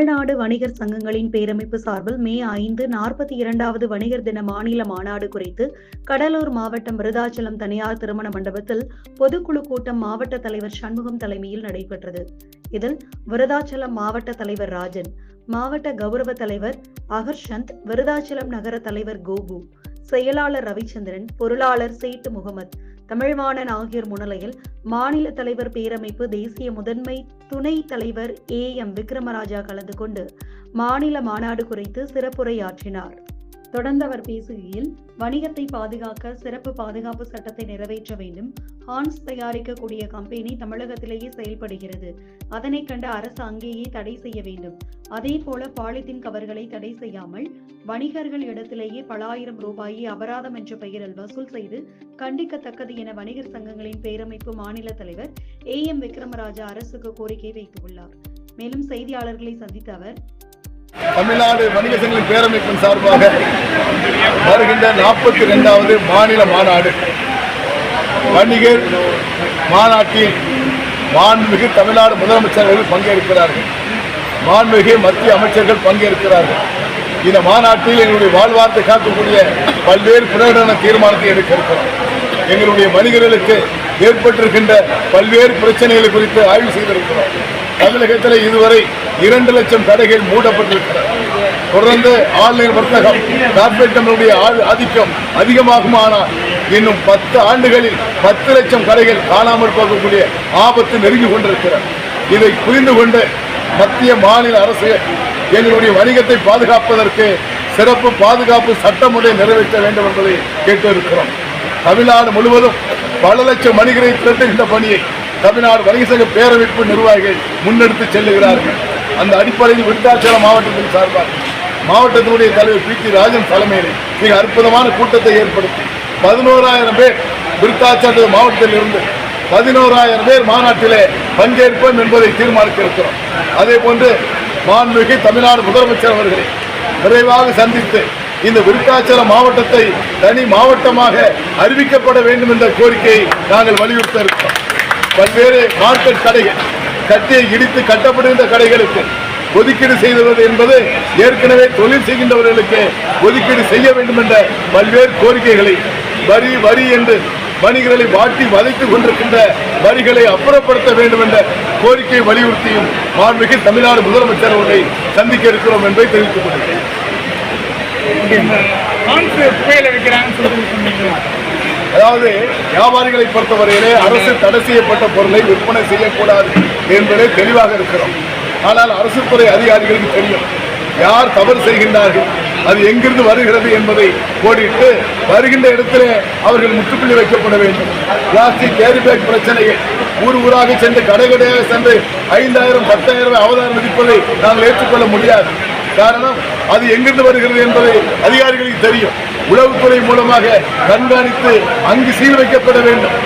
தமிழ்நாடு வணிகர் சங்கங்களின் பேரமைப்பு சார்பில் மே ஐந்து நாற்பத்தி இரண்டாவது வணிகர் தின மாநில மாநாடு குறித்து கடலூர் மாவட்டம் விருதாச்சலம் தனியார் திருமண மண்டபத்தில் பொதுக்குழு கூட்டம் மாவட்ட தலைவர் சண்முகம் தலைமையில் நடைபெற்றது. இதில் விருதாச்சலம் மாவட்ட தலைவர் ராஜன் மாவட்ட கௌரவ தலைவர் அகர்ஷந்த் விருதாச்சலம் நகர தலைவர் கோபு செயலாளர் ரவிச்சந்திரன் பொருளாளர் சேட்டு முகமது தமிழ்வாணன் ஆகியோர் முன்னிலையில் மாநில தலைவர் பேரமைப்பு தேசிய முதன்மை துணை தலைவர் ஏ எம் விக்ரமராஜா கலந்து கொண்டு மாநில மாநாடு குறித்து சிறப்புரையாற்றினார். தொடர்ந்து அவர் பேசுகையில் வணிகத்தை பாதுகாக்க சிறப்பு பாதுகாப்பு சட்டத்தை நிறைவேற்ற வேண்டும். ஹான்ஸ் தயாரிக்கக்கூடிய கம்பெனி தமிழகத்திலேயே செயல்படுகிறது. அதனை கண்ட அரசு அங்கேயே தடை செய்ய வேண்டும். அதே போல பாலித்தீன் கவர்களை தடை செய்யாமல் வணிகர்கள் இடத்திலேயே பல ஆயிரம் ரூபாயை அபராதம் என்ற பெயரில் வசூல் செய்து கண்டிக்கத்தக்கது என வணிகர் சங்கங்களின் பேரமைப்பு மாநில தலைவர் ஏ எம் விக்ரமராஜா அரசுக்கு கோரிக்கை வைத்துள்ளார். மேலும் செய்தியாளர்களை சந்தித்த அவர் தமிழ்நாடு வணிக சங்கங்களின் பேரமைப்பின் சார்பாக வருகின்ற நாற்பத்தி ரெண்டாவது மாநில மாநாடு. வணிகர் மாநாட்டில் மாண்புமிகு தமிழ்நாடு முதலமைச்சர்கள் பங்கேற்கிறார்கள். மாண்புமிகு மத்திய அமைச்சர்கள் பங்கேற்கிறார்கள். இந்த மாநாட்டில் எங்களுடைய வாழ்வார்த்தை காக்கக்கூடிய பல்வேறு பிரகடன தீர்மானத்தை எடுக்க இருக்கிறோம் எங்களுடைய வணிகர்களுக்கு ஏற்பட்டிருக்கின்ற பல்வேறு பிரச்சனைகள் குறித்து ஆய்வு செய்திருக்கிறோம். தமிழகத்தில் இதுவரை இரண்டு லட்சம் கடைகள் மூடப்பட்டிருக்கிறது. தொடர்ந்து ஆன்லைன் வர்த்தகம் கார்பரேட் ஆதிக்கம் அதிகமாகுமானால் இன்னும் பத்து ஆண்டுகளில் பத்து லட்சம் கடைகள் காணாமல் போகக்கூடிய ஆபத்து நெருங்கி கொண்டிருக்கிறது. இதை புரிந்து கொண்டு மத்திய மாநில அரசு எங்களுடைய வணிகத்தை பாதுகாப்பதற்கு சிறப்பு பாதுகாப்பு சட்டம் ஒன்றை நிறைவேற்ற வேண்டும் என்பதை கேட்டிருக்கிறோம். தமிழ்நாடு முழுவதும் பல லட்சம் வணிகரை திரட்டுகின்ற பணியை தமிழ்நாடு வணிக சங்க பேரமைப்பு நிர்வாகிகள் முன்னெடுத்து செல்லுகிறார்கள். அந்த அடிப்படையில் விருத்தாச்சலம் மாவட்டத்தின் சார்பாக மாவட்டத்தினுடைய தலைவர் பி டி ராஜன் தலைமையில் மிக அற்புதமான கூட்டத்தை ஏற்படுத்தி பதினோராயிரம் பேர் விருத்தாச்சல மாவட்டத்தில் இருந்து பதினோராயிரம் பேர் மாநாட்டிலே பங்கேற்போம் என்பதை தீர்மானித்திருக்கிறோம். அதே போன்று மாண்புமிகு தமிழ்நாடு முதலமைச்சர் அவர்களை விரைவாக சந்தித்து இந்த விருத்தாச்சலம் மாவட்டத்தை தனி மாவட்டமாக அறிவிக்கப்பட வேண்டும் என்ற கோரிக்கையை நாங்கள் வலியுறுத்த இருக்கிறோம். பல்வேறு மார்க்கெட் கடைகள் கட்டியை இடித்து கட்டப்படுகின்ற கடைகளுக்கு ஒதுக்கீடு செய்துள்ளது என்பது ஏற்கனவே தொழில் செய்கின்றவர்களுக்கு ஒதுக்கீடு செய்ய வேண்டும் என்ற பல்வேறு கோரிக்கைகளை வரி வரி என்று வணிகர்களை வாட்டி வதைத்துக் கொண்டிருக்கின்ற வரிகளை அப்புறப்படுத்த வேண்டும் என்ற கோரிக்கையை வலியுறுத்தியும் மாண்புமிகு தமிழ்நாடு முதலமைச்சர் அவர்களை சந்திக்க இருக்கிறோம் என்பதை தெரிவித்துக் கொண்டிருக்கிறேன் அதாவது வியாபாரிகளை பொறுத்தவரையிலே அரசு தடை செய்யப்பட்ட பொருளை விற்பனை செய்யக்கூடாது என்பதே தெளிவாக இருக்கிறோம். ஆனால் அரசு துறை அதிகாரிகளுக்கு தெரியும். யார் தவறு செய்கின்றார்கள்? அது எங்கிருந்து வருகிறது என்பதை கோடிட்டு வருகின்ற இடத்திலே அவர்கள் முற்றுப்புள்ளி வைக்கப்பட வேண்டும். பிளாஸ்டிக் கேரி பேக் பிரச்சனையை ஊர் ஊராக சென்று கடை கடையாக சென்று ஐந்தாயிரம் பத்தாயிரம் அவதாரம் விதிப்பதை நாங்கள் ஏற்றுக்கொள்ள முடியாது. காரணம் அது எங்கிருந்து வருகிறது என்பதை அதிகாரிகளுக்கு தெரியும். உளவுத்துறை மூலமாக கண்காணித்து அங்கு சீல் வைக்கப்பட வேண்டும்.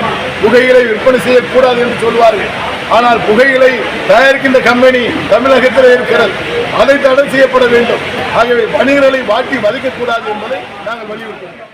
புகையிலை விற்பனை செய்யக்கூடாது என்று சொல்வார்கள். ஆனால் புகையிலை தயாரிக்கின்ற கம்பெனி தமிழகத்தில் இருக்கிறது. அதை தடை செய்யப்பட வேண்டும். ஆகவே வணிகர்களை வாட்டி வதைக்கக்கூடாது என்பதை நாங்கள் வலியுறுத்தோம்